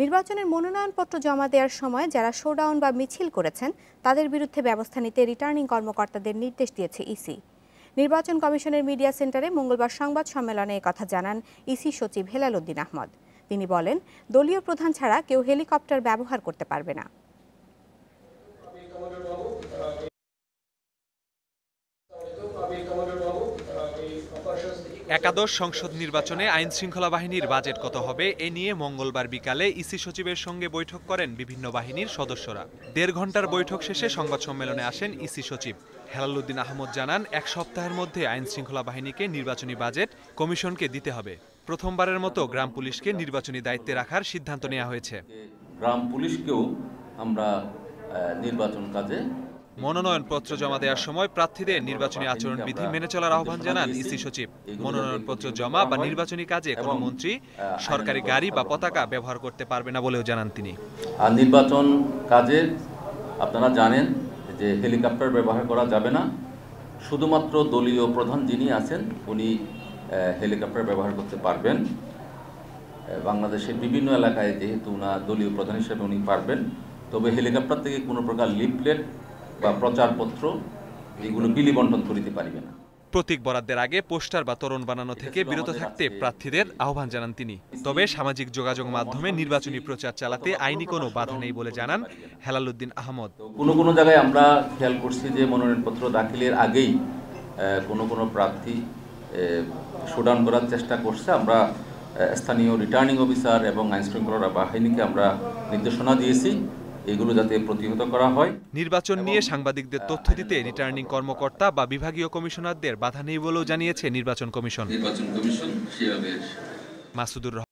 নির্বাচনের মনোনয়নপত্র জমা দেওয়ার সময় যারা শোডাউন বা মিছিল করেছেন, তাদের বিরুদ্ধে ব্যবস্থা নিতে রিটার্নিং কর্মকর্তাদের নির্দেশ দিয়েছে ইসি। নির্বাচন কমিশনের মিডিয়া সেন্টারে মঙ্গলবার সংবাদ সম্মেলনে কথা জানান ইসি সচিব হেলাল উদ্দিন আহমদ। তিনি বলেন, দলীয় প্রধান ছাড়া কেউ হেলিকপ্টার ব্যবহার করতে পারবে না। একাদশ সংসদ নির্বাচনে আইন শৃঙ্খলা বাহিনীর বাজেট কত হবে, এ নিয়ে মঙ্গলবার বিকালে ইসি সচিবের সঙ্গে বৈঠক করেন বিভিন্ন বাহিনীর সদস্যরা। দেড় ঘণ্টার বৈঠক শেষে সংবাদ সম্মেলনে আসেন ইসি সচিব। হেলালুদ্দিন আহমদ জানান, এক সপ্তাহের মধ্যে আইন শৃঙ্খলা বাহিনীকে নির্বাচনী বাজেট কমিশনকে দিতে হবে। প্রথমবারের মতো গ্রাম পুলিশকে নির্বাচনী দায়িত্বে রাখার সিদ্ধান্ত নেওয়া হয়েছে। গ্রাম পুলিশকেও আমরা নির্বাচন কাজে মনোনয়নপত্র জমা দেওয়ার সময় প্রার্থীদের নির্বাচনী আচরণ বিধি মেনে চলার আহ্বান জানান ইসি সচিব। মনোনয়নপত্র জমা বা নির্বাচনী কাজে কোনো মন্ত্রী সরকারি গাড়ি বা পতাকা ব্যবহার করতে পারবে না বলেও জানান তিনি। আর নির্বাচন কাজে আপনারা জানেন যে হেলিকপ্টার ব্যবহার করা যাবে না। শুধুমাত্র দলীয় প্রধান যিনি আছেন, উনি হেলিকপ্টার ব্যবহার করতে পারবেন। বাংলাদেশের বিভিন্ন এলাকায় যেহেতু না দলীয় প্রধান হিসেবে উনি পারবেন, তবে হেলিকপ্টার থেকে কোনো প্রকার লিফলেট বা প্রচারপত্র এগুলো বিলি বন্টন করিতে পারিবে না। প্রতীক বরাদ্দের আগে পোস্টার বা তরুণ বানানো থেকে বিরত থাকতে প্রার্থীদের আহ্বান জানান তিনি। তবে সামাজিক যোগাযোগ মাধ্যমে নির্বাচনী প্রচার চালাতে আইনি কোনো বাধা নেই বলে জানান হেলালুদ্দিন আহমদ। কোনো কোনো জায়গায় আমরা খেয়াল করছি যে মনোনয়নপত্র দাখিলের আগেই কোনো কোনো প্রার্থী শোডাউন করার চেষ্টা করছে। আমরা স্থানীয় রিটার্নিং অফিসার এবং আইন শৃঙ্খলা বাহিনীকে আমরা নির্দেশনা দিয়েছি। এগুলো যাতে প্রতিহত করা হয়। নির্বাচন নিয়ে সাংবাদিকদের তথ্য দিতে রিটার্নিং কর্মকর্তা বা বিভাগীয় কমিশনারদের বাধা নেই বলেও জানিয়েছে নির্বাচন কমিশন। নির্বাচন কমিশন সেভাবে মাসুদুর রহমান